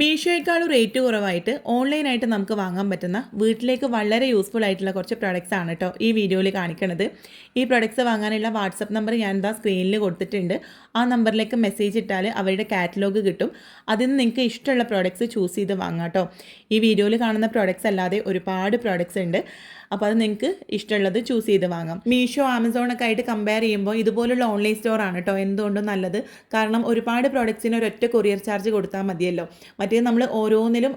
മീഷോയേക്കാളും rate കുറവായിട്ട് ഓൺലൈനായിട്ട് നമുക്ക് വാങ്ങാൻ പറ്റുന്ന വീട്ടിലേക്ക് വളരെ യൂസ്ഫുൾ ആയിട്ടുള്ള കുറച്ച് പ്രൊഡക്ട്സ് ആണ് കേട്ടോ ഈ വീഡിയോയിൽ കാണിക്കുന്നത് ഈ പ്രൊഡക്ട്സ് വാങ്ങാനുള്ള വാട്സപ്പ് നമ്പർ ഞാൻ എന്താ സ്ക്രീനിൽ കൊടുത്തിട്ടുണ്ട്. ആ നമ്പറിലേക്ക് മെസ്സേജ് ഇട്ടാൽ അവരുടെ കാറ്റലോഗ് കിട്ടും. അതിൽ നിന്ന് നിങ്ങൾക്ക് ഇഷ്ടമുള്ള പ്രോഡക്ട്സ് ചൂസ് ചെയ്ത് വാങ്ങാം കേട്ടോ ഈ വീഡിയോയിൽ കാണുന്ന പ്രോഡക്ട്സ് അല്ലാതെ ഒരുപാട് പ്രോഡക്ട്സ് ഉണ്ട്. അപ്പോൾ അത് നിങ്ങൾക്ക് ഇഷ്ടമുള്ളത് ചൂസ് ചെയ്ത് വാങ്ങാം. മീഷോ ആമസോൺ ഒക്കെ ആയിട്ട് കമ്പയർ ചെയ്യുമ്പോൾ ഇതുപോലുള്ള ഓൺലൈൻ സ്റ്റോർ ആണ് കേട്ടോ എന്തുകൊണ്ടും നല്ലത്. കാരണം ഒരുപാട് പ്രോഡക്ട്സിന് ഒരൊറ്റ കൊറിയർ ചാർജ് കൊടുത്താൽ മതിയല്ലോ. മറ്റേ നമ്മൾ ഓരോന്നിലും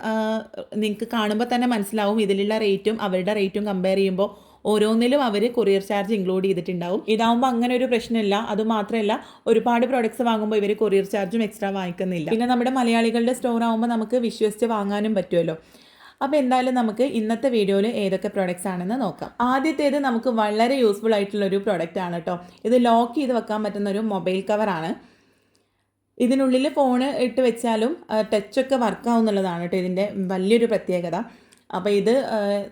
നിങ്ങൾക്ക് കാണുമ്പോൾ തന്നെ മനസ്സിലാവും ഇതിലുള്ള റേറ്റും അവരുടെ റേറ്റും കമ്പയർ ചെയ്യുമ്പോൾ ഓരോന്നിലും അവർ കൊറിയർ ചാർജ് ഇൻക്ലൂഡ് ചെയ്തിട്ടുണ്ടാവും. ഇതാവുമ്പോൾ അങ്ങനെ ഒരു പ്രശ്നമില്ല. അതുമാത്രമല്ല ഒരുപാട് പ്രോഡക്ട്സ് വാങ്ങുമ്പോൾ ഇവർ കൊറിയർ ചാർജും എക്സ്ട്രാ വാങ്ങിക്കുന്നില്ല. പിന്നെ നമ്മുടെ മലയാളികളുടെ സ്റ്റോർ ആകുമ്പോൾ നമുക്ക് വിശ്വസിച്ച് വാങ്ങാനും പറ്റുമല്ലോ അപ്പോൾ എന്തായാലും നമുക്ക് ഇന്നത്തെ വീഡിയോയിൽ ഏതൊക്കെ പ്രോഡക്റ്റ്സ് ആണെന്ന് നോക്കാം. ആദ്യത്തേത് നമുക്ക് വളരെ യൂസ്ഫുൾ ആയിട്ടുള്ള ഒരു പ്രോഡക്റ്റ് ആണ് കേട്ടോ ഇത് ലോക്ക് ചെയ്ത് വെക്കാൻ പറ്റുന്ന ഒരു മൊബൈൽ കവറാണ് ഇതിനുള്ളിൽ ഫോൺ ഇട്ട് വെച്ചാലും ടച്ചൊക്കെ വർക്കാവുന്നുള്ളതാണ് കേട്ടോ ഇതിന്റെ വലിയൊരു പ്രത്യേകത. അപ്പോൾ ഇത്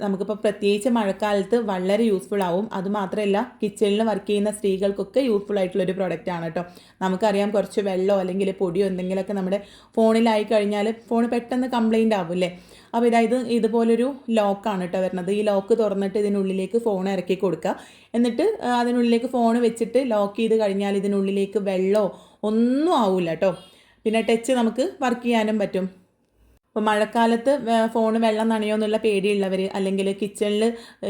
നമുക്കിപ്പോൾ പ്രത്യേകിച്ച് മഴക്കാലത്ത് വളരെ യൂസ്ഫുൾ ആവും. അതുമാത്രമല്ല കിച്ചണിൽ വർക്ക് ചെയ്യുന്ന സ്ത്രീകൾക്കൊക്കെ യൂസ്ഫുൾ ആയിട്ടുള്ള ഒരു പ്രൊഡക്റ്റ് ആണ് കേട്ടോ നമുക്കറിയാം കുറച്ച് വെള്ളമോ അല്ലെങ്കിൽ പൊടിയോ എന്തെങ്കിലുമൊക്കെ നമ്മുടെ ഫോണിലായി കഴിഞ്ഞാൽ ഫോൺ പെട്ടെന്ന് കംപ്ലൈന്റ് ആവില്ലേ അപ്പോൾ ഇതായത് ഇതുപോലൊരു ലോക്കാണ് കേട്ടോ വരുന്നത്. ഈ ലോക്ക് തുറന്നിട്ട് ഇതിനുള്ളിലേക്ക് ഫോൺ ഇറക്കി കൊടുക്കുക. എന്നിട്ട് അതിനുള്ളിലേക്ക് ഫോൺ വെച്ചിട്ട് ലോക്ക് ചെയ്ത് കഴിഞ്ഞാൽ ഇതിനുള്ളിലേക്ക് വെള്ളമോ ഒന്നും ആവില്ല കേട്ടോ പിന്നെ ടച്ച് നമുക്ക് വർക്ക് ചെയ്യാനും പറ്റും. ഇപ്പോൾ മഴക്കാലത്ത് ഫോൺ വെള്ളം നനയോ എന്നുള്ള പേടിയുള്ളവർ അല്ലെങ്കിൽ കിച്ചണിൽ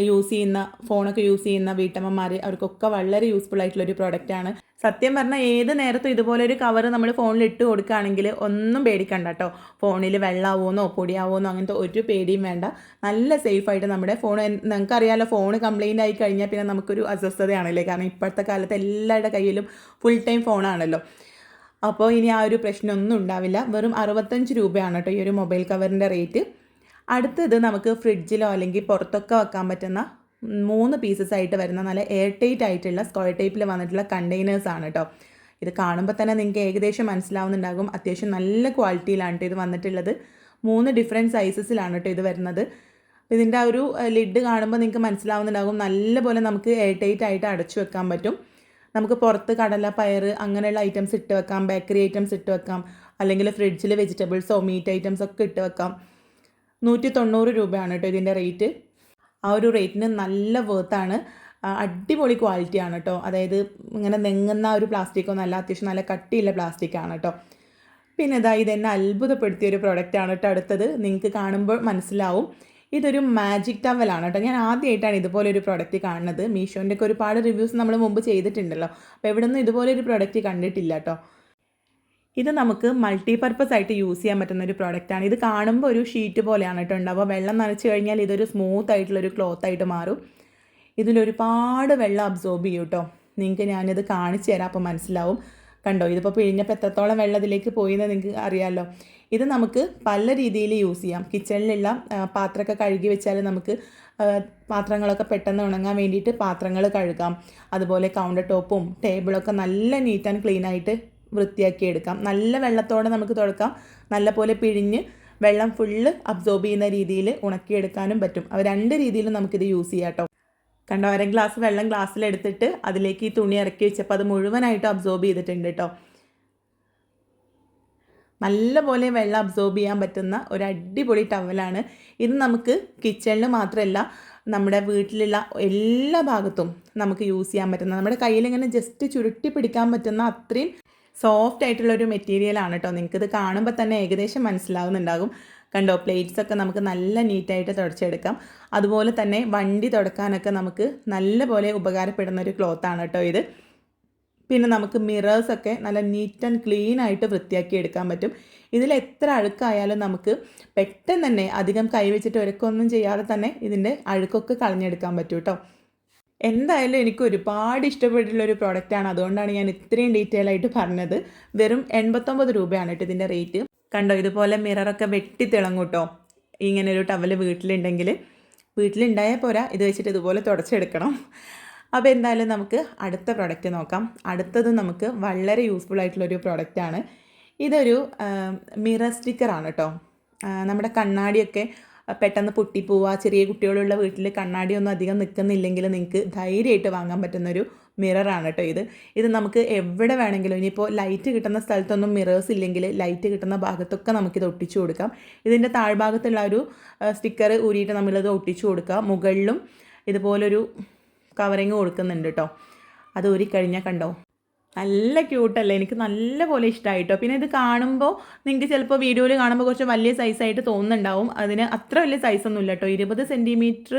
യൂസ് ചെയ്യുന്ന ഫോണൊക്കെ യൂസ് ചെയ്യുന്ന വീട്ടമ്മമാർ അവർക്കൊക്കെ വളരെ യൂസ്ഫുൾ ആയിട്ടുള്ള ഒരു പ്രോഡക്റ്റാണ് സത്യം പറഞ്ഞാൽ ഏത് നേരത്തും ഇതുപോലെ ഒരു കവർ നമ്മൾ ഫോണിൽ ഇട്ട് കൊടുക്കുകയാണെങ്കിൽ ഒന്നും പേടിക്കണ്ട കേട്ടോ ഫോണിൽ വെള്ളമാവുമെന്നോ പൊടിയാവുമെന്നോ അങ്ങനത്തെ ഒരു പേടിയും വേണ്ട. നല്ല സേഫായിട്ട് നമ്മുടെ ഫോൺ നിങ്ങൾക്കറിയാലോ ഫോൺ കംപ്ലൈന്റ് ആയി കഴിഞ്ഞാൽ പിന്നെ നമുക്കൊരു അസ്വസ്ഥതയാണല്ലേ? കാരണം ഇപ്പോഴത്തെ കാലത്ത് എല്ലാവരുടെ കയ്യിലും ഫുൾ ടൈം ഫോണാണല്ലോ അപ്പോൾ ഇനി ആ ഒരു പ്രശ്നമൊന്നും ഉണ്ടാവില്ല. വെറും അറുപത്തഞ്ച് രൂപയാണ് കേട്ടോ ഈ ഒരു മൊബൈൽ കവറിന്റെ റേറ്റ്. അടുത്തത് നമുക്ക് ഫ്രിഡ്ജിലോ അല്ലെങ്കിൽ പുറത്തൊക്കെ വെക്കാൻ പറ്റുന്ന മൂന്ന് പീസസ് ആയിട്ട് വരുന്ന നല്ല എയർ ടൈറ്റ് ആയിട്ടുള്ള സ്ക്വയർ ടൈപ്പിൽ വന്നിട്ടുള്ള കണ്ടെയ്നേഴ്സ് ആണ് കേട്ടോ. ഇത് കാണുമ്പോൾ തന്നെ നിങ്ങൾക്ക് ഏകദേശം മനസ്സിലാവുന്നുണ്ടാകും. അത്യാവശ്യം നല്ല ക്വാളിറ്റിയിലാണ് കേട്ടോ ഇത് വന്നിട്ടുള്ളത്. മൂന്ന് ഡിഫറെന്റ് സൈസസിലാണ് കേട്ടോ ഇത് വരുന്നത്. ഇതിന്റെ ആ ഒരു ലിഡ് കാണുമ്പോൾ നിങ്ങൾക്ക് മനസ്സിലാവുന്നുണ്ടാകും. നല്ലപോലെ നമുക്ക് എയർ ടൈറ്റ് ആയിട്ട് അടച്ചു വെക്കാൻ പറ്റും. നമുക്ക് പുറത്ത് കടല പയർ അങ്ങനെയുള്ള ഐറ്റംസ് ഇട്ട് വെക്കാം. ബേക്കറി ഐറ്റംസ് ഇട്ട് വെക്കാം. അല്ലെങ്കിൽ ഫ്രിഡ്ജിൽ വെജിറ്റബിൾസോ മീറ്റ് ഐറ്റംസ് ഒക്കെ ഇട്ട് വെക്കാം. നൂറ്റി തൊണ്ണൂറ് രൂപയാണ് കേട്ടോ ഇതിന്റെ റേറ്റ് ആ ഒരു റേറ്റിന് നല്ല വേർത്താണ് അടിപൊളി ക്വാളിറ്റി ആണ് കേട്ടോ അതായത് ഇങ്ങനെ നെങ്ങുന്ന ഒരു പ്ലാസ്റ്റിക്കോ നല്ല അത്യാവശ്യം നല്ല കട്ടിയുള്ള പ്ലാസ്റ്റിക്കാണ് കേട്ടോ പിന്നെ ഇതാ ഇതെന്നെ അത്ഭുതപ്പെടുത്തിയ ഒരു പ്രൊഡക്റ്റാണ് കേട്ടോ അടുത്തത്. നിങ്ങൾക്ക് കാണുമ്പോൾ മനസ്സിലാവും. ഇതൊരു മാജിക് ടവലാണ് കേട്ടോ. ഞാൻ ആദ്യമായിട്ടാണ് ഇതുപോലെ ഒരു പ്രൊഡക്റ്റ് കാണുന്നത്. മീഷോന്റെ ഒക്കെ ഒരുപാട് റിവ്യൂസ് നമ്മൾ മുമ്പ് ചെയ്തിട്ടുണ്ടല്ലോ. അപ്പോൾ ഇവിടെ നിന്നും ഇതുപോലെ ഒരു പ്രൊഡക്റ്റ് കണ്ടിട്ടില്ല കേട്ടോ. ഇത് നമുക്ക് മൾട്ടി പർപ്പസ് ആയിട്ട് യൂസ് ചെയ്യാൻ പറ്റുന്ന ഒരു പ്രോഡക്റ്റാണ് ഇത് കാണുമ്പോൾ ഒരു ഷീറ്റ് പോലെയാണ് കേട്ടോ ഉണ്ടാവുക. വെള്ളം നനച്ച് കഴിഞ്ഞാൽ ഇതൊരു സ്മൂത്ത് ആയിട്ടുള്ളൊരു ക്ലോത്ത് ആയിട്ട് മാറും. ഇതിലൊരുപാട് വെള്ളം അബ്സോർബ് ചെയ്യും കേട്ടോ. നിങ്ങൾക്ക് ഞാനിത് കാണിച്ചു തരാം അപ്പോൾ മനസ്സിലാവും. കണ്ടോ? ഇതിപ്പോൾ പിഴിഞ്ഞപ്പോൾ എത്രത്തോളം വെള്ളത്തിലേക്ക് പോയി എന്ന് നിങ്ങൾക്ക് അറിയാമല്ലോ ഇത് നമുക്ക് പല രീതിയിൽ യൂസ് ചെയ്യാം. കിച്ചണിലുള്ള പാത്രമൊക്കെ കഴുകി വെച്ചാൽ നമുക്ക് പാത്രങ്ങളൊക്കെ പെട്ടെന്ന് ഉണങ്ങാൻ വേണ്ടിയിട്ട് പാത്രങ്ങൾ കഴുകാം. അതുപോലെ കൗണ്ടർ ടോപ്പും ടേബിളൊക്കെ നല്ല നീറ്റ് ആൻഡ് ക്ലീൻ ആയിട്ട് വൃത്തിയാക്കി എടുക്കാം. നല്ല വെള്ളത്തോടെ നമുക്ക് തുടക്കാം. നല്ലപോലെ പിഴിഞ്ഞ് വെള്ളം ഫുള്ള് അബ്സോർബ് ചെയ്യുന്ന രീതിയിൽ ഉണക്കിയെടുക്കാനും പറ്റും. അവ രണ്ട് രീതിയിലും നമുക്കിത് യൂസ് ചെയ്യാം കേട്ടോ കണ്ടോ? അര ഗ്ലാസ് വെള്ളം ഗ്ലാസ്സിലെടുത്തിട്ട് അതിലേക്ക് ഈ തുണി ഇറക്കി വെച്ചപ്പോൾ അത് മുഴുവനായിട്ട് അബ്സോർബ് ചെയ്തിട്ടുണ്ട് കേട്ടോ നല്ലപോലെ വെള്ളം അബ്സോർബ് ചെയ്യാൻ പറ്റുന്ന ഒരു അടിപൊളി ടവലാണ് ഇത് നമുക്ക് കിച്ചണിൽ മാത്രമല്ല നമ്മുടെ വീട്ടിലുള്ള എല്ലാ ഭാഗത്തും നമുക്ക് യൂസ് ചെയ്യാൻ പറ്റുന്ന നമ്മുടെ കയ്യിൽ ഇങ്ങനെ ജസ്റ്റ് ചുരുട്ടി പിടിക്കാൻ പറ്റുന്ന അത്രയും സോഫ്റ്റ് ആയിട്ടുള്ള ഒരു മെറ്റീരിയലാണ് കേട്ടോ നിങ്ങൾക്കിത് കാണുമ്പോൾ തന്നെ ഏകദേശം മനസ്സിലാവുന്നുണ്ടാകും. കണ്ടോ പ്ലേറ്റ്സ് ഒക്കെ നമുക്ക് നല്ല നീറ്റായിട്ട് തുടച്ചെടുക്കാം. അതുപോലെ തന്നെ വണ്ടി തുടക്കാനൊക്കെ നമുക്ക് നല്ലപോലെ ഉപകാരപ്പെടുന്ന ഒരു ക്ലോത്താണ് കേട്ടോ ഇത്. പിന്നെ നമുക്ക് മിറേഴ്സ് ഒക്കെ നല്ല നീറ്റ് ആൻഡ് ക്ലീൻ ആയിട്ട് വൃത്തിയാക്കി എടുക്കാൻ പറ്റും. ഇതിൽ എത്ര അഴുക്കായാലും നമുക്ക് പെട്ടെന്ന് തന്നെ അധികം കൈവച്ചിട്ട് ഒരക്കൊന്നും ചെയ്യാതെ തന്നെ ഇതിന്റെ അഴുക്കൊക്കെ കളഞ്ഞെടുക്കാൻ പറ്റും കേട്ടോ. എന്തായാലും എനിക്ക് ഒരുപാട് ഇഷ്ടപ്പെട്ടിട്ടുള്ള ഒരു പ്രോഡക്റ്റാണ് അതുകൊണ്ടാണ് ഞാൻ ഇത്രയും ഡീറ്റെയിൽ ആയിട്ട് പറഞ്ഞത്. വെറും എൺപത്തൊമ്പത് രൂപയാണ് കേട്ടോ ഇതിന്റെ റേറ്റ് കണ്ടോ ഇതുപോലെ മിററൊക്കെ വെട്ടി തിളങ്ങും കേട്ടോ. ഇങ്ങനെ ഒരു ടവൽ വീട്ടിലുണ്ടെങ്കിൽ വീട്ടിലുണ്ടായാൽ പോരാ ഇത് വെച്ചിട്ട് ഇതുപോലെ തുടച്ചെടുക്കണം. അപ്പോൾ എന്തായാലും നമുക്ക് അടുത്ത പ്രൊഡക്റ്റ് നോക്കാം. അടുത്തത് നമുക്ക് വളരെ യൂസ്ഫുൾ ആയിട്ടുള്ളൊരു പ്രൊഡക്റ്റാണ് ഇതൊരു മിറർ സ്റ്റിക്കറാണ് കേട്ടോ നമ്മുടെ കണ്ണാടിയൊക്കെ പെട്ടെന്ന് പൊട്ടിപ്പോവുക ചെറിയ കുട്ടികളുള്ള വീട്ടിൽ കണ്ണാടിയൊന്നും അധികം നിൽക്കുന്നില്ലെങ്കിൽ നിങ്ങൾക്ക് ധൈര്യമായിട്ട് വാങ്ങാൻ പറ്റുന്നൊരു മിററാണ് കേട്ടോ ഇത്. ഇത് നമുക്ക് എവിടെ വേണമെങ്കിലും ഇനിയിപ്പോൾ ലൈറ്റ് കിട്ടുന്ന സ്ഥലത്തൊന്നും മിറേഴ്സ് ഇല്ലെങ്കിൽ ലൈറ്റ് കിട്ടുന്ന ഭാഗത്തൊക്കെ നമുക്കിത് ഒട്ടിച്ചു കൊടുക്കാം. ഇതിന്റെ താഴ്ഭാഗത്തുള്ള ഒരു സ്റ്റിക്കർ ഊരിയിട്ട് നമ്മളിത് ഒട്ടിച്ചു കൊടുക്കുക മുകളിലും ഇതുപോലൊരു കവറിങ് കൊടുക്കുന്നുണ്ട് കേട്ടോ അത് ഊരിക്കഴിഞ്ഞാൽ കണ്ടോ? നല്ല ക്യൂട്ടല്ലേ എനിക്ക് നല്ല പോലെ ഇഷ്ടമായി കേട്ടോ പിന്നെ ഇത് കാണുമ്പോൾ നിങ്ങൾക്ക് ചിലപ്പോൾ വീഡിയോയിൽ കാണുമ്പോൾ കുറച്ച് വലിയ സൈസായിട്ട് തോന്നുന്നുണ്ടാവും. അതിന് അത്ര വലിയ സൈസൊന്നും ഇല്ല കേട്ടോ ഇരുപത് സെന്റിമീറ്റർ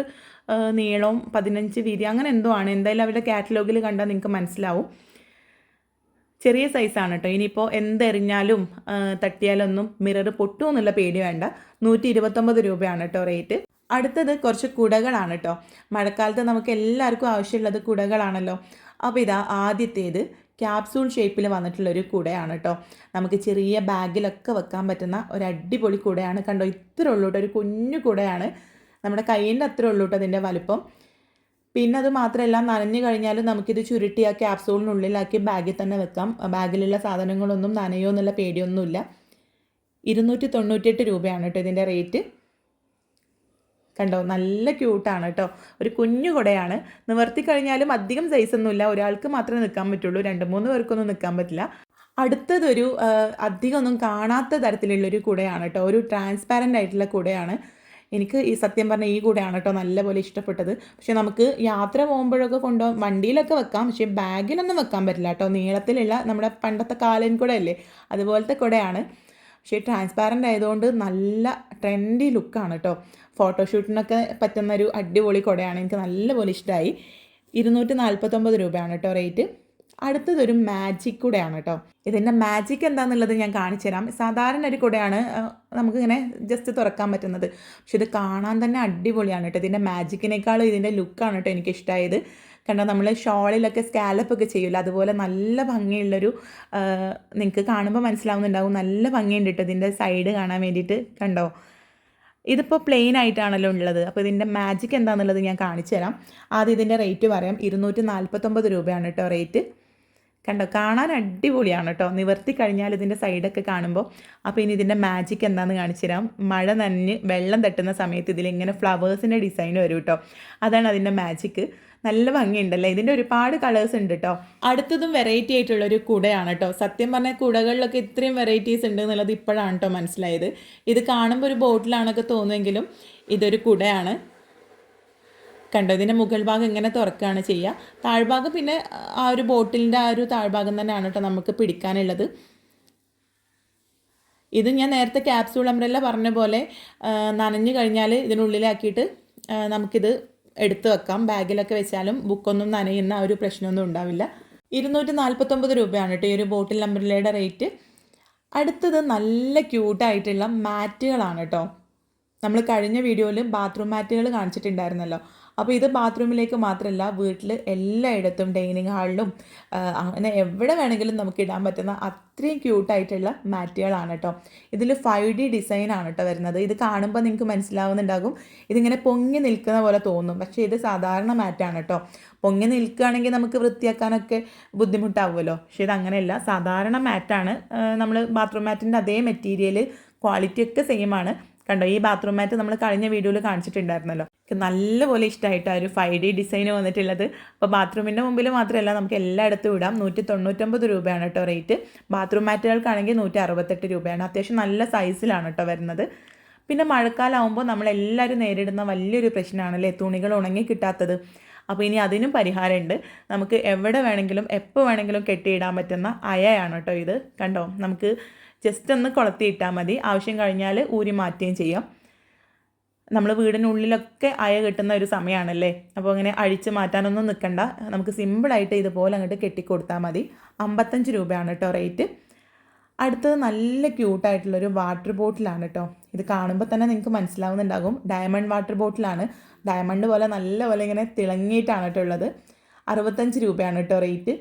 നീളവും പതിനഞ്ച് വീതി അങ്ങനെ എന്തോ ആണ്. എന്തായാലും അവരുടെ കാറ്റലോഗിൽ കണ്ടാൽ നിങ്ങൾക്ക് മനസ്സിലാവും. ചെറിയ സൈസാണ് കേട്ടോ ഇനിയിപ്പോൾ എന്തെറിഞ്ഞാലും തട്ടിയാലൊന്നും മിറർ പൊട്ടുമെന്നുള്ള പേടി വേണ്ട. നൂറ്റി ഇരുപത്തൊമ്പത് രൂപയാണ് കേട്ടോ റേറ്റ് അടുത്തത് കുറച്ച് കുടകളാണ് കേട്ടോ മഴക്കാലത്ത് നമുക്ക് എല്ലാവർക്കും ആവശ്യമുള്ളത് കുടകളാണല്ലോ. അപ്പോൾ ഇതാ ആദ്യത്തേത് ക്യാപ്സൂൾ ഷേപ്പിൽ വന്നിട്ടുള്ള ഒരു കുടയാണ് കേട്ടോ നമുക്ക് ചെറിയ ബാഗിലൊക്കെ വെക്കാൻ പറ്റുന്ന ഒരു അടിപൊളി കുടയാണ്. കണ്ടോ ഇത്ര ഉള്ളൂട്ടോ ഒരു കുഞ്ഞു കുടയാണ്. നമ്മുടെ കയ്യിന്റെ അത്ര ഉള്ളൂ കേട്ടോ അതിന്റെ വലുപ്പം. പിന്നെ അത് മാത്രമല്ല നനഞ്ഞു കഴിഞ്ഞാലും നമുക്കിത് ചുരുട്ടി ആ ക്യാപ്സൂളിനുള്ളിലാക്കി ബാഗിൽ തന്നെ വെക്കാം. ബാഗിലുള്ള സാധനങ്ങളൊന്നും നനയോ എന്നുള്ള പേടിയൊന്നുമില്ല. ഇരുന്നൂറ്റി തൊണ്ണൂറ്റിയെട്ട് രൂപയാണ് കേട്ടോ ഇതിന്റെ റേറ്റ് കണ്ടോ? നല്ല ക്യൂട്ടാണ് കേട്ടോ ഒരു കുഞ്ഞു കുടയാണ്. നിവർത്തി കഴിഞ്ഞാലും അധികം സൈസൊന്നുമില്ല ഒരാൾക്ക് മാത്രമേ നിൽക്കാൻ പറ്റുള്ളൂ. രണ്ട് മൂന്ന് പേർക്കൊന്നും നിൽക്കാൻ പറ്റില്ല. അടുത്തതൊരു അധികം ഒന്നും കാണാത്ത തരത്തിലുള്ളൊരു കുടയാണ് കേട്ടോ ഒരു ട്രാൻസ്പാരന്റ് ആയിട്ടുള്ള കുടയാണ്. എനിക്ക് ഈ സത്യം പറഞ്ഞ ഈ കൂടെയാണ് കേട്ടോ നല്ലപോലെ ഇഷ്ടപ്പെട്ടത്. പക്ഷേ നമുക്ക് യാത്ര പോകുമ്പോഴൊക്കെ കൊണ്ടുപോകാൻ വണ്ടിയിലൊക്കെ വെക്കാം. പക്ഷേ ബാഗിലൊന്നും വെക്കാൻ പറ്റില്ല കേട്ടോ നീളത്തിലുള്ള നമ്മുടെ പണ്ടത്തെ കാലൻ കുടയല്ലേ? അതുപോലത്തെ കുടയാണ്. പക്ഷേ ട്രാൻസ്പാരന്റ് ആയതുകൊണ്ട് നല്ല ട്രെൻഡി ലുക്കാണ് കേട്ടോ ഫോട്ടോഷൂട്ടിനൊക്കെ പറ്റുന്ന ഒരു അടിപൊളി കുടയാണ്. എനിക്ക് നല്ലപോലെ ഇഷ്ടമായി ഇരുന്നൂറ്റി നാൽപ്പത്തൊമ്പത് രൂപയാണ് കേട്ടോ റേറ്റ്. അടുത്തതൊരു മാജിക് കുടയാണ് കേട്ടോ. ഇതിന്റെ മാജിക് എന്താണെന്നുള്ളത് ഞാൻ കാണിച്ചു തരാം. സാധാരണ ഒരു കുടയാണ് നമുക്കിങ്ങനെ ജസ്റ്റ് തുറക്കാൻ പറ്റുന്നത്. പക്ഷെ ഇത് കാണാൻ തന്നെ അടിപൊളിയാണ് കേട്ടോ. ഇതിന്റെ മാജിക്കിനേക്കാളും ഇതിന്റെ ലുക്കാണ് കേട്ടോ എനിക്ക് ഇഷ്ടമായത് കണ്ടോ നമ്മൾ ഷോളിലൊക്കെ സ്കാലപ്പ് ഒക്കെ ചെയ്യില്ല അതുപോലെ നല്ല ഭംഗിയുള്ളൊരു നിങ്ങൾക്ക് കാണുമ്പോൾ മനസ്സിലാവുന്നുണ്ടാവും. നല്ല ഭംഗിയുണ്ട് കേട്ടോ ഇതിന്റെ സൈഡ് കാണാൻ വേണ്ടിയിട്ട്. കണ്ടോ? ഇതിപ്പോൾ പ്ലെയിൻ ആയിട്ടാണല്ലോ ഉള്ളത്. അപ്പോൾ ഇതിന്റെ മാജിക് എന്താണെന്നുള്ളത് ഞാൻ കാണിച്ചു തരാം. ആദ്യം ഇതിന്റെ റേറ്റ് പറയാം. ഇരുന്നൂറ്റി നാൽപ്പത്തൊമ്പത് രൂപയാണ് കേട്ടോ റേറ്റ് കണ്ടോ? കാണാൻ അടിപൊളിയാണ് കേട്ടോ. നിവർത്തി കഴിഞ്ഞാൽ ഇതിന്റെ സൈഡൊക്കെ കാണുമ്പോൾ അപ്പോൾ ഇനി ഇതിന്റെ മാജിക് എന്താണെന്ന് കാണിച്ചു തരാം. മഴ നനഞ്ഞ് വെള്ളം തട്ടുന്ന സമയത്ത് ഇതിലിങ്ങനെ ഫ്ലവേഴ്സിന്റെ ഡിസൈൻ വരും കേട്ടോ. അതാണ് അതിന്റെ മാജിക്ക് നല്ല ഭംഗിയുണ്ടല്ലേ? ഇതിന്റെ ഒരുപാട് കളേഴ്സ് ഉണ്ട് കേട്ടോ അടുത്തതും വെറൈറ്റി ആയിട്ടുള്ളൊരു കുടയാണ് കേട്ടോ സത്യം പറഞ്ഞാൽ കുടകളിലൊക്കെ ഇത്രയും വെറൈറ്റീസ് ഉണ്ട് എന്നുള്ളത് ഇപ്പോഴാണ് കേട്ടോ മനസ്സിലായത്. ഇത് കാണുമ്പോൾ ഒരു ബോട്ടിലാണൊക്കെ തോന്നുമെങ്കിലും ഇതൊരു കുടയാണ്. കണ്ടോ? ഇതിന്റെ മുകൾ ഭാഗം ഇങ്ങനെ തുറക്കുകയാണ് ചെയ്യുക. താഴ്ഭാഗം പിന്നെ ആ ഒരു ബോട്ടിലിന്റെ ആ ഒരു താഴ്ഭാഗം തന്നെയാണ് കേട്ടോ നമുക്ക് പിടിക്കാനുള്ളത്. ഇത് ഞാൻ നേരത്തെ ക്യാപ്സൂൾ അമ്പ്രല്ല പറഞ്ഞ പോലെ നനഞ്ഞു കഴിഞ്ഞാൽ ഇതിനുള്ളിലാക്കിയിട്ട് നമുക്കിത് എടുത്തു വെക്കാം. ബാഗിലൊക്കെ വെച്ചാലും ബുക്കൊന്നും നനയുന്ന ആ ഒരു പ്രശ്നമൊന്നും ഉണ്ടാവില്ല. ഇരുന്നൂറ്റി നാൽപ്പത്തൊമ്പത് രൂപയാണ് കേട്ടോ ഈ ഒരു ബോട്ടിൽ അംബ്രല്ലയുടെ റേറ്റ്. അടുത്തത് നല്ല ക്യൂട്ടായിട്ടുള്ള മാറ്റുകളാണ് കേട്ടോ നമ്മൾ കഴിഞ്ഞ വീഡിയോയിൽ ബാത്റൂം മാറ്റുകൾ കാണിച്ചിട്ടുണ്ടായിരുന്നല്ലോ. അപ്പോൾ ഇത് ബാത്റൂമിലേക്ക് മാത്രമല്ല വീട്ടിൽ എല്ലായിടത്തും ഡൈനിങ് ഹാളിലും അങ്ങനെ എവിടെ വേണമെങ്കിലും നമുക്ക് ഇടാൻ പറ്റുന്ന അത്രയും ക്യൂട്ടായിട്ടുള്ള മാറ്റുകളാണ് കേട്ടോ ഇതിൽ ഫൈവ് ഡി ഡിസൈൻ ആണ് കേട്ടോ വരുന്നത്. ഇത് കാണുമ്പോൾ നിങ്ങൾക്ക് മനസ്സിലാവുന്നുണ്ടാകും. ഇതിങ്ങനെ പൊങ്ങി നിൽക്കുന്ന പോലെ തോന്നും. പക്ഷേ ഇത് സാധാരണ മാറ്റാണ് കേട്ടോ പൊങ്ങി നിൽക്കുകയാണെങ്കിൽ നമുക്ക് വൃത്തിയാക്കാനൊക്കെ ബുദ്ധിമുട്ടാവുമല്ലോ. പക്ഷേ ഇത് അങ്ങനെയല്ല. സാധാരണ മാറ്റാണ്. നമ്മൾ ബാത്റൂം മാറ്റിന്റെ അതേ മെറ്റീരിയൽ ക്വാളിറ്റി ഒക്കെ സെയിം ആണ് കണ്ടോ ഈ ബാത്റൂം മാറ്റ് നമ്മൾ കഴിഞ്ഞ വീഡിയോയിൽ കാണിച്ചിട്ടുണ്ടായിരുന്നല്ലോ. എനിക്ക് നല്ലപോലെ ഇഷ്ടമായിട്ടാണ് ഒരു ഫൈവ് ഡി ഡിസൈൻ വന്നിട്ടുള്ളത്. അപ്പോൾ ബാത്റൂമിന്റെ മുമ്പിൽ മാത്രമല്ല നമുക്ക് എല്ലായിടത്തും ഇടാം. നൂറ്റി തൊണ്ണൂറ്റൊമ്പത് രൂപയാണ് കേട്ടോ റേറ്റ് ബാത്റൂം മാറ്റുകൾക്കാണെങ്കിൽ നൂറ്റി അറുപത്തെട്ട് രൂപയാണ്. അത്യാവശ്യം നല്ല സൈസിലാണ് കേട്ടോ വരുന്നത്. പിന്നെ മഴക്കാലമാകുമ്പോൾ നമ്മളെല്ലാവരും നേരിടുന്ന വലിയൊരു പ്രശ്നമാണല്ലേ തുണികൾ ഉണങ്ങി കിട്ടാത്തത്. അപ്പോൾ ഇനി അതിനും പരിഹാരമുണ്ട്. നമുക്ക് എവിടെ വേണമെങ്കിലും എപ്പോൾ വേണമെങ്കിലും കെട്ടിയിടാൻ പറ്റുന്ന അയയാണ് കേട്ടോ ഇത്. കണ്ടോ നമുക്ക് ജസ്റ്റ് ഒന്ന് കുളത്തിയിട്ടാൽ മതി. ആവശ്യം കഴിഞ്ഞാൽ ഊരി മാറ്റുകയും ചെയ്യാം. നമ്മൾ വീടിനുള്ളിലൊക്കെ അയ കിട്ടുന്ന ഒരു സമയമാണല്ലേ അപ്പോൾ അങ്ങനെ അഴിച്ച് മാറ്റാനൊന്നും നിൽക്കണ്ട നമുക്ക് സിമ്പിളായിട്ട് ഇതുപോലെ അങ്ങോട്ട് കെട്ടിക്കൊടുത്താൽ മതി. അമ്പത്തഞ്ച് രൂപയാണ് കേട്ടോ റേറ്റ് അടുത്തത് നല്ല ക്യൂട്ടായിട്ടുള്ളൊരു വാട്ടർ ബോട്ടിലാണ് കേട്ടോ ഇത് കാണുമ്പോൾ തന്നെ നിങ്ങൾക്ക് മനസ്സിലാവുന്നുണ്ടാകും. ഡയമണ്ട് വാട്ടർ ബോട്ടിലാണ് ഡയമണ്ട് പോലെ നല്ല പോലെ ഇങ്ങനെ തിളങ്ങിയിട്ടാണ് കേട്ടോ ഉള്ളത്. അറുപത്തഞ്ച് രൂപയാണ് കേട്ടോ റേറ്റ്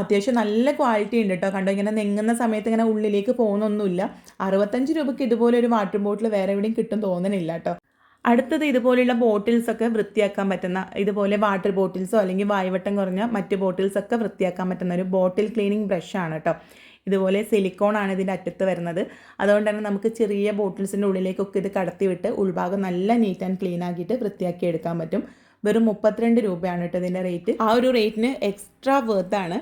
അത്യാവശ്യം നല്ല ക്വാളിറ്റി ഉണ്ട് കേട്ടോ കണ്ടോ ഇങ്ങനെ നെങ്ങുന്ന സമയത്ത് ഇങ്ങനെ ഉള്ളിലേക്ക് പോകുന്നൊന്നുമില്ല. അറുപത്തഞ്ച് രൂപയ്ക്ക് ഇതുപോലെ ഒരു വാട്ടർ ബോട്ടിൽ വേറെ എവിടെയും കിട്ടും തോന്നുന്നില്ല കേട്ടോ അടുത്തത് ഇതുപോലെയുള്ള ബോട്ടിൽസ് ഒക്കെ വൃത്തിയാക്കാൻ പറ്റുന്ന ഇതുപോലെ വാട്ടർ ബോട്ടിൽസോ അല്ലെങ്കിൽ വായുവട്ടം കുറഞ്ഞ മറ്റ് ബോട്ടിൽസ് ഒക്കെ വൃത്തിയാക്കാൻ പറ്റുന്ന ഒരു ബോട്ടിൽ ക്ലീനിങ് ബ്രഷാണ് കേട്ടോ ഇതുപോലെ സിലിക്കോൺ ആണ് ഇതിന്റെ അറ്റത്ത് വരുന്നത്. അതുകൊണ്ട് തന്നെ നമുക്ക് ചെറിയ ബോട്ടിൽസിന്റെ ഉള്ളിലേക്കൊക്കെ ഇത് കടത്തിവിട്ട് ഉൾഭാഗം നല്ല നീറ്റ് ആൻഡ് ക്ലീൻ ആക്കിയിട്ട് വൃത്തിയാക്കി എടുക്കാൻ പറ്റും. വെറും മുപ്പത്തിരണ്ട് രൂപയാണ് കേട്ടോ ഇതിന്റെ റേറ്റ് ആ ഒരു റേറ്റിന് എക്സ്ട്രാ വേർത്താണ്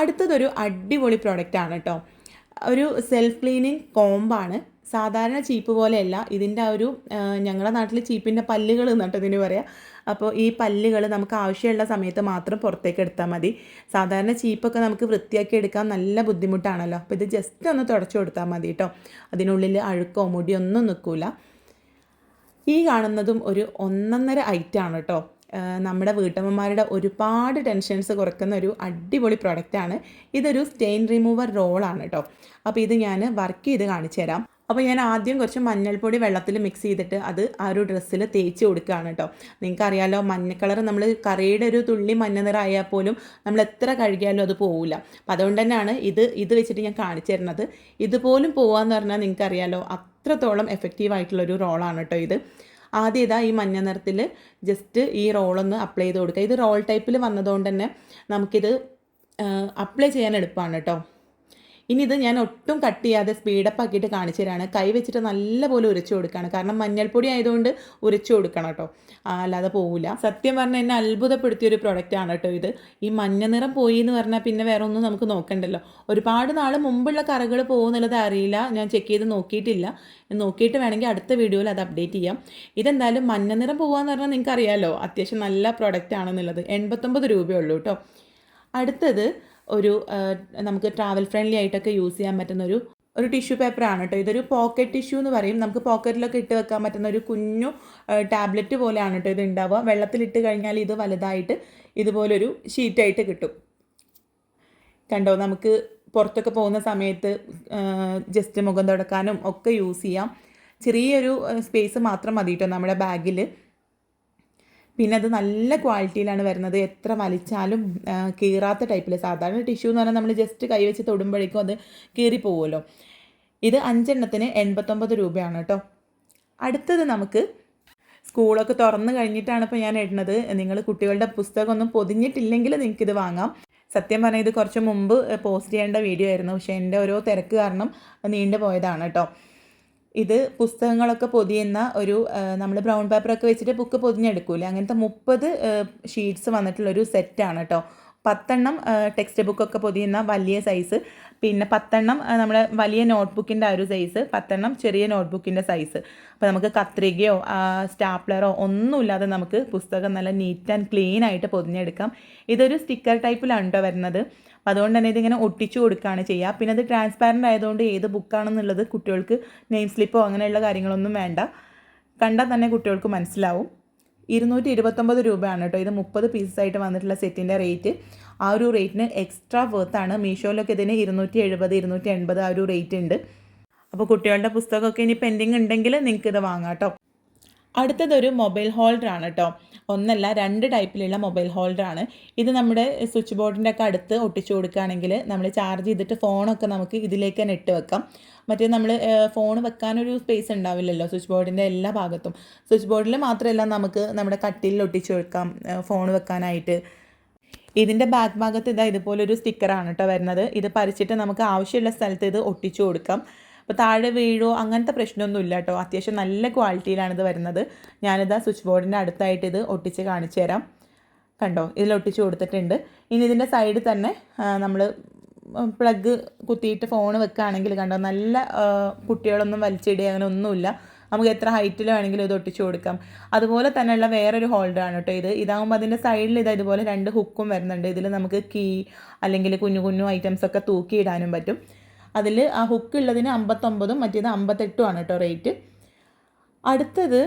അടുത്തതൊരു അടിപൊളി പ്രോഡക്റ്റ് ആണ് കേട്ടോ. ഒരു സെൽഫ് ക്ലീനിങ് കോമ്പാണ് സാധാരണ ചീപ്പ് പോലെയല്ല. ഇതിന്റെ ആ ഒരു ഞങ്ങളുടെ നാട്ടിൽ ചീപ്പിന്റെ പല്ലുകൾ എന്നിട്ട് ഇതിന് പറയാം. അപ്പോൾ ഈ പല്ലുകൾ നമുക്ക് ആവശ്യമുള്ള സമയത്ത് മാത്രം പുറത്തേക്ക് എടുത്താൽ മതി. സാധാരണ ചീപ്പൊക്കെ നമുക്ക് വൃത്തിയാക്കി എടുക്കാൻ നല്ല ബുദ്ധിമുട്ടാണല്ലോ. അപ്പോൾ ഇത് ജസ്റ്റ് ഒന്ന് തുടച്ചു കൊടുത്താൽ മതി കേട്ടോ അതിനുള്ളിൽ അഴുക്കോ മുടിയൊന്നും നിൽക്കില്ല ഈ കാണുന്നതും ഒരു ഒന്നൊന്നര ഐറ്റാണ് കേട്ടോ നമ്മുടെ വീട്ടമ്മമാരുടെ ഒരുപാട് ടെൻഷൻസ് കുറക്കുന്ന ഒരു അടിപൊളി പ്രൊഡക്റ്റാണ് ഇതൊരു സ്റ്റെയിൻ റിമൂവർ റോളാണ് കേട്ടോ. അപ്പോൾ ഇത് ഞാൻ വർക്ക് ചെയ്ത് കാണിച്ചു തരാം. അപ്പോൾ ഞാൻ ആദ്യം കുറച്ച് മഞ്ഞൾപ്പൊടി വെള്ളത്തിൽ മിക്സ് ചെയ്തിട്ട് അത് ആ ഒരു ഡ്രസ്സിൽ തേച്ച് കൊടുക്കുകയാണ് കേട്ടോ. നിങ്ങൾക്കറിയാലോ മഞ്ഞ കളർ നമ്മൾ കറിയുടെ ഒരു തുള്ളി മഞ്ഞ നിറമായാൽ പോലും നമ്മൾ എത്ര കഴുകിയാലും അത് പോവില്ല അപ്പോൾ അതുകൊണ്ട് തന്നെയാണ് ഇത് ഇത് വെച്ചിട്ട് ഞാൻ കാണിച്ചു തരുന്നത്. ഇതുപോലും പോവാന്ന് പറഞ്ഞാൽ നിങ്ങൾക്കറിയാലോ അത്രത്തോളം എഫക്റ്റീവ് ആയിട്ടുള്ളൊരു റോളാണ് കേട്ടോ ഇത്. ആദ്യം ഇതാ ഈ മഞ്ഞ നിറത്തിൽ ജസ്റ്റ് ഈ റോളൊന്ന് അപ്ലൈ ചെയ്ത് കൊടുക്കുക. ഇത് റോൾ ടൈപ്പിൽ വന്നതുകൊണ്ട് തന്നെ നമുക്കിത് അപ്ലൈ ചെയ്യാൻ എളുപ്പമാണ് കേട്ടോ. ഇനി ഇത് ഞാൻ ഒട്ടും കട്ട് ചെയ്യാതെ സ്പീഡപ്പ് ആക്കിയിട്ട് കാണിച്ചു തരാണ്. കൈ വെച്ചിട്ട് നല്ലപോലെ ഉരച്ചു കൊടുക്കുകയാണ് കാരണം മഞ്ഞൾപ്പൊടി ആയതുകൊണ്ട് ഉരച്ചു കൊടുക്കണം കേട്ടോ. അല്ലാതെ പോവില്ല സത്യം പറഞ്ഞാൽ എന്നെ അത്ഭുതപ്പെടുത്തിയ ഒരു പ്രൊഡക്റ്റ് ആണ് കേട്ടോ ഇത്. ഈ മഞ്ഞ നിറം പോയി എന്ന് പറഞ്ഞാൽ പിന്നെ വേറെ ഒന്നും നമുക്ക് നോക്കണ്ടല്ലോ. ഒരുപാട് നാൾ മുമ്പുള്ള കറകൾ പോകുന്നുള്ളത് അറിയില്ല. ഞാൻ ചെക്ക് ചെയ്ത് നോക്കിയിട്ടില്ല. നോക്കിയിട്ട് വേണമെങ്കിൽ അടുത്ത വീഡിയോയിൽ അത് അപ്ഡേറ്റ് ചെയ്യാം. ഇതെന്തായാലും മഞ്ഞ നിറം പോകാന്ന് പറഞ്ഞാൽ നിങ്ങൾക്ക് അറിയാലോ. അത്യാവശ്യം നല്ല പ്രൊഡക്റ്റ് ആണെന്നുള്ളത്. എൺപത്തൊമ്പത് രൂപയുള്ളൂ കേട്ടോ. അടുത്തത് ഒരു നമുക്ക് ട്രാവൽ ഫ്രണ്ട്ലി ആയിട്ടൊക്കെ യൂസ് ചെയ്യാൻ പറ്റുന്ന ഒരു ഒരു ടിഷ്യൂ പേപ്പറാണ് കേട്ടോ ഇതൊരു പോക്കറ്റ് ടിഷ്യൂ എന്ന് പറയും. നമുക്ക് പോക്കറ്റിലൊക്കെ ഇട്ട് വെക്കാൻ പറ്റുന്ന ഒരു കുഞ്ഞു ടാബ്ലറ്റ് പോലെയാണ് കേട്ടോ ഇത് ഉണ്ടാവുക വെള്ളത്തിലിട്ട് കഴിഞ്ഞാൽ ഇത് വലുതായിട്ട് ഇതുപോലൊരു ഷീറ്റായിട്ട് കിട്ടും. കണ്ടോ? നമുക്ക് പുറത്തൊക്കെ പോകുന്ന സമയത്ത് ജസ്റ്റ് മുഖം തുടക്കാനും ഒക്കെ യൂസ് ചെയ്യാം. ചെറിയൊരു സ്പേസ് മാത്രം മതി കേട്ടോ നമ്മുടെ ബാഗിൽ പിന്നെ അത് നല്ല ക്വാളിറ്റിയിലാണ് വരുന്നത്. എത്ര വലിച്ചാലും കീറാത്ത ടൈപ്പിൽ സാധാരണ ടിഷ്യൂ എന്ന് പറഞ്ഞാൽ നമ്മൾ ജസ്റ്റ് കൈവച്ച് തൊടുമ്പോഴേക്കും അത് കീറി ഇത് അഞ്ചെണ്ണത്തിന് എൺപത്തൊമ്പത് രൂപയാണ് കേട്ടോ അടുത്തത് നമുക്ക് സ്കൂളൊക്കെ തുറന്നു കഴിഞ്ഞിട്ടാണ് ഇപ്പോൾ ഞാൻ ഇടുന്നത്. നിങ്ങൾ കുട്ടികളുടെ പുസ്തകമൊന്നും പൊതിഞ്ഞിട്ടില്ലെങ്കിൽ നിങ്ങൾക്കിത് വാങ്ങാം. സത്യം പറഞ്ഞാൽ ഇത് കുറച്ച് മുമ്പ് പോസ്റ്റ് ചെയ്യേണ്ട വീഡിയോ ആയിരുന്നു. പക്ഷേ എന്റെ ഓരോ തിരക്ക് കാരണം നീണ്ടു പോയതാണ് കേട്ടോ ഇത് പുസ്തകങ്ങളൊക്കെ പൊതിയുന്ന ഒരു നമ്മൾ ബ്രൗൺ പേപ്പറൊക്കെ വെച്ചിട്ട് ബുക്ക് പൊതിഞ്ഞെടുക്കൂലേ അങ്ങനത്തെ മുപ്പത് ഷീറ്റ്സ് വന്നിട്ടുള്ളൊരു സെറ്റാണ് കേട്ടോ പത്തെണ്ണം ടെക്സ്റ്റ് ബുക്കൊക്കെ പൊതിയുന്ന വലിയ സൈസ് പിന്നെ പത്തെണ്ണം നമ്മുടെ വലിയ നോട്ട്ബുക്കിന്റെ ആ ഒരു സൈസ് പത്തെണ്ണം ചെറിയ നോട്ട്ബുക്കിന്റെ സൈസ് അപ്പോൾ നമുക്ക് കത്രികയോ സ്റ്റാപ്ലറോ ഒന്നുമില്ലാതെ നമുക്ക് പുസ്തകം നല്ല നീറ്റ് ആൻഡ് ക്ലീൻ ആയിട്ട് പൊതിഞ്ഞെടുക്കാം. ഇതൊരു സ്റ്റിക്കർ ടൈപ്പിലാണ് കേട്ടോ വരുന്നത്. അപ്പോൾ അതുകൊണ്ട് തന്നെ ഇതിങ്ങനെ ഒട്ടിച്ചു കൊടുക്കുകയാണ് ചെയ്യുക. പിന്നെ അത് ട്രാൻസ്പാരന്റ് ആയതുകൊണ്ട് ഏത് ബുക്കാണെന്നുള്ളത് കുട്ടികൾക്ക് നെയിം സ്ലിപ്പോ അങ്ങനെയുള്ള കാര്യങ്ങളൊന്നും വേണ്ട. കണ്ടാൽ തന്നെ കുട്ടികൾക്ക് മനസ്സിലാവും. ഇരുന്നൂറ്റി ഇരുപത്തൊമ്പത് രൂപയാണ് കേട്ടോ. ഇത് മുപ്പത് പീസസ് ആയിട്ട് വന്നിട്ടുള്ള സെറ്റിന്റെ റേറ്റ് ആ ഒരു റേറ്റിന് എക്സ്ട്രാ ആണ്. മീഷോയിലൊക്കെ ഇതിന് ഇരുന്നൂറ്റി എഴുപത് ഇരുന്നൂറ്റി എൺപത് ആ ഒരു റേറ്റ് ഉണ്ട്. അപ്പോൾ കുട്ടികളുടെ പുസ്തകമൊക്കെ ഇനി പെൻഡിങ് ഉണ്ടെങ്കിൽ നിങ്ങൾക്ക് ഇത് വാങ്ങാം കേട്ടോ. അടുത്തതൊരു മൊബൈൽ ഹോൾഡർ ആണ് കേട്ടോ ഒന്നല്ല രണ്ട് ടൈപ്പിലുള്ള മൊബൈൽ ഹോൾഡർ ആണ് ഇത് നമ്മുടെ സ്വിച്ച് ബോർഡിന്റെ ഒക്കെ അടുത്ത് ഒട്ടിച്ചു കൊടുക്കുകയാണെങ്കിൽ നമ്മൾ ചാർജ് ചെയ്തിട്ട് ഫോണൊക്കെ നമുക്ക് ഇതിലേക്ക് തന്നെ ഇട്ട് വെക്കാം. മറ്റേ നമ്മൾ ഫോൺ വെക്കാനൊരു സ്പേസ് ഉണ്ടാവില്ലല്ലോ സ്വിച്ച് ബോർഡിന്റെ എല്ലാ ഭാഗത്തും. സ്വിച്ച് ബോർഡിൽ മാത്രമല്ല നമുക്ക് നമ്മുടെ കട്ടിലിൽ ഒട്ടിച്ചു കൊടുക്കാം ഫോൺ വെക്കാനായിട്ട്. ഇതിന്റെ ബാക്ക് ഭാഗത്ത് ഇതാ ഇതുപോലൊരു സ്റ്റിക്കറാണ് കേട്ടോ വരുന്നത്. ഇത് പരിച്ചിട്ട് നമുക്ക് ആവശ്യമുള്ള സ്ഥലത്ത് ഇത് ഒട്ടിച്ചു കൊടുക്കാം. അപ്പോൾ താഴെ വീഴോ അങ്ങനത്തെ പ്രശ്നമൊന്നും ഇല്ല കേട്ടോ. അത്യാവശ്യം നല്ല ക്വാളിറ്റിയിലാണിത് വരുന്നത്. ആ സ്വിച്ച് ബോർഡിന്റെ അടുത്തായിട്ട് ഇത് ഒട്ടിച്ച് കാണിച്ചു തരാം. കണ്ടോ? ഇതിൽ ഒട്ടിച്ച് കൊടുത്തിട്ടുണ്ട്. ഇനി ഇതിന്റെ സൈഡിൽ തന്നെ നമ്മൾ പ്ലഗ് കുത്തിയിട്ട് ഫോൺ വെക്കുകയാണെങ്കിൽ കണ്ടോ നല്ല കുട്ടികളൊന്നും വലിച്ചിടുക അങ്ങനെ ഒന്നുമില്ല. നമുക്ക് എത്ര ഹൈറ്റിൽ വേണമെങ്കിലും ഇത് ഒട്ടിച്ചു കൊടുക്കാം. അതുപോലെ തന്നെയുള്ള വേറൊരു ഹോൾഡറാണ് കേട്ടോ ഇത്. ഇതാകുമ്പോൾ അതിന്റെ സൈഡിൽ ഇത് ഇതുപോലെ രണ്ട് ഹുക്കും വരുന്നുണ്ട്. ഇതിൽ നമുക്ക് കീ അല്ലെങ്കിൽ കുഞ്ഞു കുഞ്ഞു ഐറ്റംസ് ഒക്കെ തൂക്കിയിടാനും പറ്റും. അതിൽ ആ ഹുക്ക് ഉള്ളതിന് അമ്പത്തൊമ്പതും മറ്റേത് അമ്പത്തെട്ടും ആണ് കേട്ടോ റേറ്റ് അടുത്തത്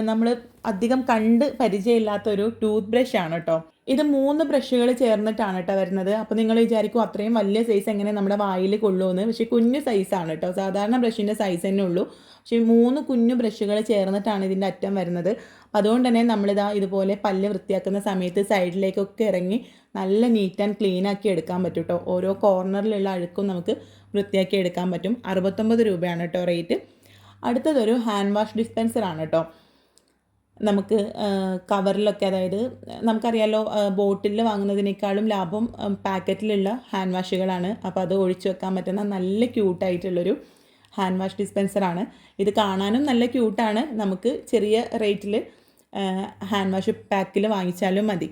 നമ്മൾ അധികം കണ്ട് പരിചയമില്ലാത്തൊരു ടൂത്ത് ബ്രഷ് ആണ് കേട്ടോ ഇത് മൂന്ന് ബ്രഷുകൾ ചേർന്നിട്ടാണ് കേട്ടോ വരുന്നത്. അപ്പോൾ നിങ്ങൾ വിചാരിക്കും അത്രയും വലിയ സൈസ് എങ്ങനെ നമ്മുടെ വായിൽ കൊള്ളുമെന്ന് പക്ഷേ കുഞ്ഞു സൈസാണ് കേട്ടോ സാധാരണ ബ്രഷിന്റെ സൈസ് തന്നെ ഉള്ളൂ. പക്ഷേ മൂന്ന് കുഞ്ഞു ബ്രഷുകൾ ചേർന്നിട്ടാണ് ഇതിന്റെ അറ്റം വരുന്നത്. അതുകൊണ്ട് തന്നെ നമ്മളിതാ ഇതുപോലെ പല്ല് വൃത്തിയാക്കുന്ന സമയത്ത് സൈഡിലേക്കൊക്കെ ഇറങ്ങി നല്ല നീറ്റ് ആൻഡ് ക്ലീൻ ആക്കി എടുക്കാൻ പറ്റും കേട്ടോ ഓരോ കോർണറിലുള്ള അഴുക്കും നമുക്ക് വൃത്തിയാക്കി എടുക്കാൻ പറ്റും. അറുപത്തൊമ്പത് രൂപയാണ് കേട്ടോ റേറ്റ് അടുത്തതൊരു ഹാൻഡ് വാഷ് ഡിസ്പെൻസറാണ് കേട്ടോ നമുക്ക് കവറിലൊക്കെ അതായത് നമുക്കറിയാലോ ബോട്ടിലിൽ വാങ്ങുന്നതിനേക്കാളും ലാഭം പാക്കറ്റിലുള്ള ഹാൻഡ് വാഷുകളാണ്. അപ്പോൾ അത് ഒഴിച്ചു വെക്കാൻ പറ്റുന്ന നല്ല ക്യൂട്ടായിട്ടുള്ളൊരു ഹാൻഡ് വാഷ് ഡിസ്പെൻസറാണ്. ഇത് കാണാനും നല്ല ക്യൂട്ടാണ്. നമുക്ക് ചെറിയ റേറ്റിൽ ഹാൻഡ് വാഷ് പാക്കിൽ വാങ്ങിച്ചാലും മതി.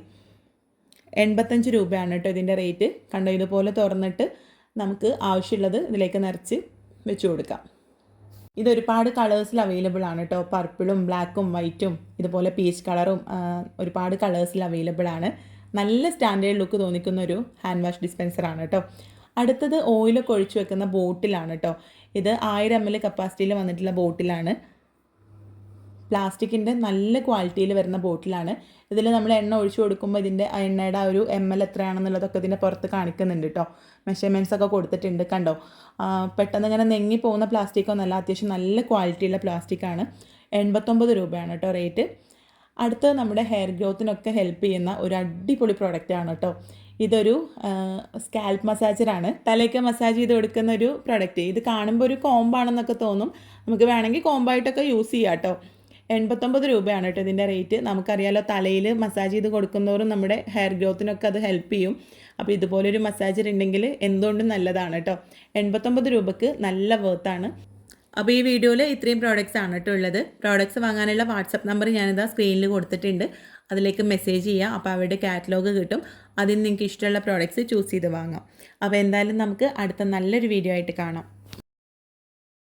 എൺപത്തഞ്ച് രൂപയാണ് കേട്ടോ ഇതിന്റെ റേറ്റ്. കണ്ടോ ഇതുപോലെ തുറന്നിട്ട് നമുക്ക് ആവശ്യമുള്ളത് ഇതിലേക്ക് നിറച്ച് വെച്ച് കൊടുക്കാം. ഇത് ഒരുപാട് കളേഴ്സിൽ അവൈലബിൾ ആണ് കേട്ടോ പർപ്പിളും ബ്ലാക്കും വൈറ്റും ഇതുപോലെ പീച്ച് കളറും ഒരുപാട് കളേഴ്സിൽ അവൈലബിൾ ആണ്. നല്ല സ്റ്റാൻഡേർഡ് ലുക്ക് തോന്നിക്കുന്ന ഒരു ഹാൻഡ് വാഷ് ഡിസ്പെൻസർ ആണ് കേട്ടോ അടുത്തത് ഓയിലൊക്കെ ഒഴിച്ചു വെക്കുന്ന ബോട്ടിലാണ് കേട്ടോ ഇത് ആയിരം എം എൽ കപ്പാസിറ്റിയിൽ വന്നിട്ടുള്ള ബോട്ടിലാണ് പ്ലാസ്റ്റിക്കിന്റെ നല്ല ക്വാളിറ്റിയിൽ വരുന്ന ബോട്ടിലാണ്. ഇതിൽ നമ്മൾ എണ്ണ ഒഴിച്ചു കൊടുക്കുമ്പോൾ ഇതിന്റെ എണ്ണയുടെ ഒരു എം എൽ എത്രയാണെന്നുള്ളതൊക്കെ ഇതിന്റെ പുറത്ത് കാണിക്കുന്നുണ്ട് കേട്ടോ. മെഷർമെന്റ്സ് ഒക്കെ കൊടുത്തിട്ടുണ്ട് കണ്ടോ. പെട്ടെന്ന് ഇങ്ങനെ നെങ്ങി പോകുന്ന പ്ലാസ്റ്റിക് ഒന്നല്ല അത്യാവശ്യം നല്ല ക്വാളിറ്റിയുള്ള പ്ലാസ്റ്റിക്കാണ്. എൺപത്തൊമ്പത് രൂപയാണ് കേട്ടോ റേറ്റ്. അടുത്ത് നമ്മുടെ ഹെയർ ഗ്രോത്തിനൊക്കെ ഹെൽപ്പ് ചെയ്യുന്ന ഒരു അടിപൊളി പ്രോഡക്റ്റ് ആണ് കേട്ടോ. ഇതൊരു സ്കാൽപ്പ് മസാജറാണ് തലയ്ക്ക് മസാജ് ചെയ്ത് കൊടുക്കുന്ന ഒരു പ്രൊഡക്റ്റ് ഇത് കാണുമ്പോൾ ഒരു കോമ്പാണെന്നൊക്കെ തോന്നും. നമുക്ക് വേണമെങ്കിൽ കോമ്പായിട്ടൊക്കെ യൂസ് ചെയ്യാം കേട്ടോ. എൺപത്തൊമ്പത് രൂപയാണ് കേട്ടോ ഇതിന്റെ റേറ്റ് നമുക്കറിയാലോ തലയിൽ മസാജ് ചെയ്ത് കൊടുക്കുന്നവരും നമ്മുടെ ഹെയർ ഗ്രോത്തിനൊക്കെ അത് ഹെൽപ്പ് ചെയ്യും. അപ്പോൾ ഇതുപോലൊരു മസാജർ ഉണ്ടെങ്കിൽ എന്തുകൊണ്ടും നല്ലതാണ് കേട്ടോ. എൺപത്തൊമ്പത് രൂപയ്ക്ക് നല്ല വേർത്താണ് അപ്പോൾ ഈ വീഡിയോയിൽ ഇത്രയും പ്രോഡക്റ്റ്സ് ആണ് കേട്ടോ ഉള്ളത്. പ്രോഡക്റ്റ്സ് വാങ്ങാനുള്ള വാട്സപ്പ് നമ്പർ ഞാനിതാ സ്ക്രീനിൽ കൊടുത്തിട്ടുണ്ട്. അതിലേക്ക് മെസ്സേജ് ചെയ്യാം. അപ്പോൾ അവരുടെ കാറ്റലോഗ് കിട്ടും. അതിൽ നിങ്ങൾക്ക് ഇഷ്ടമുള്ള പ്രോഡക്റ്റ്സ് ചൂസ് ചെയ്ത് വാങ്ങാം. അപ്പോൾ എന്തായാലും നമുക്ക് അടുത്ത നല്ലൊരു വീഡിയോ ആയിട്ട് കാണാം.